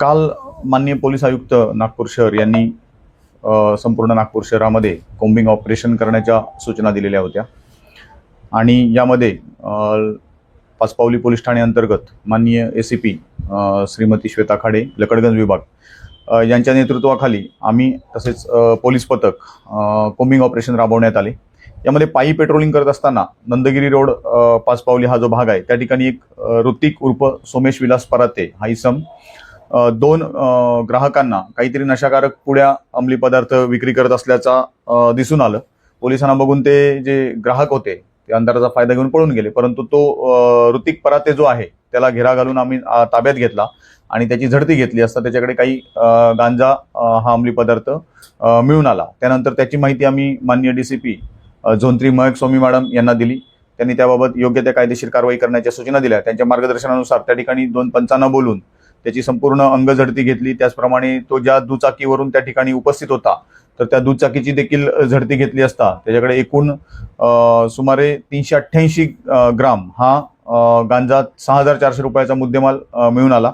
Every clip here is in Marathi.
काल माननीय पोलीस आयुक्त नागपूर शहर यांनी संपूर्ण नागपूर शहरामध्ये कोम्बिंग ऑपरेशन करण्याच्या सूचना दिलेल्या होत्या. आणि यामध्ये पाचपावली पोलीस ठाणे अंतर्गत माननीय A C P Shrimati Shweta Khade Lakadganj विभाग यांच्या नेतृत्वाखाली आम्ही तसेच पोलीस पथक कोम्बिंग ऑपरेशन राबवण्यात आले. यामध्ये पायी पेट्रोलिंग करत असताना नंदगिरी रोड पाचपावली हा जो भाग आहे त्या ठिकाणी एक ऋतिक उर्फ सोमेश विलास पराते हा इसम दोन ग्राहकांना काहीतरी नशाकारक पुड्या अंमली पदार्थ विक्री करत असल्याचा दिसून आलं. पोलिसांना बघून ते जे ग्राहक होते ते अंधाराचा फायदा घेऊन पळून गेले. परंतु तो ऋतिक पराते जो आहे त्याला घेरा घालून आम्ही ताब्यात घेतला आणि त्याची झडती घेतली असता त्याच्याकडे काही गांजा हा अंमली पदार्थ मिळून आला. त्यानंतर त्याची माहिती आम्ही माननीय C P झोंत्री Mahak Swami madam यांना दिली. त्यांनी त्याबाबत योग्य त्या कायदेशीर कारवाई करण्याच्या सूचना दिल्या. त्यांच्या मार्गदर्शनानुसार त्या ठिकाणी दोन पंचांना बोलून त्याची संपूर्ण अंगझडती घेतली. त्याचप्रमाणे तो ज्या दुचाकीवरून त्या ठिकाणी उपस्थित होता तर त्या दुचाकीची देखील झडती घेतली असता. त्याच्याकडे एकूण सुमारे तीनशे अठ्ठ्याऐंशी ग्राम हा गांजा सहा हजार चारशे रुपयाचा मुद्देमाल मिळून आला.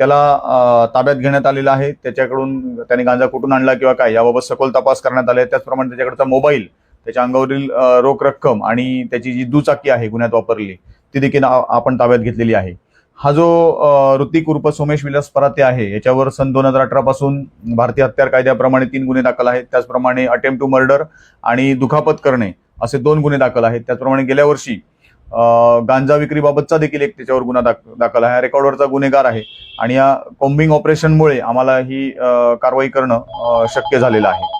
त्याला ताब्यात घेण्यात आलेला आहे. त्याच्याकडून त्याने गांजा कुठून आणला किंवा काय याबाबत सखोल तपास करण्यात आले त्याचप्रमाणे त्याच्याकडचा मोबाईल त्याच्या अंगावरील रोख रक्कम आणि त्याची जी दुचाकी आहे गुन्ह्यात वापरली ती देखील आपण ताब्यात घेतलेली आहे. हा जो ऋतिक उर्फ सोमेश विलास पराते आहे याच्यावर सन दोन हजार अठरा पासून भारतीय हत्यार कायद्याप्रमाणे तीन गुन्हे दाखल आहेत. त्याचप्रमाणे अटेम्प्ट टू मर्डर आणि दुखापत करणे असे दोन गुन्हे दाखल आहेत. त्याचप्रमाणे गेल्या वर्षी गांजा विक्रीबाबतचा देखील एक त्याच्यावर गुन्हा दाख दाखल आहे. रेकॉर्डवरचा गुन्हेगार आहे आणि या कॉम्बिंग ऑपरेशनमुळे आम्हाला ही कारवाई करणं शक्य झालेलं आहे.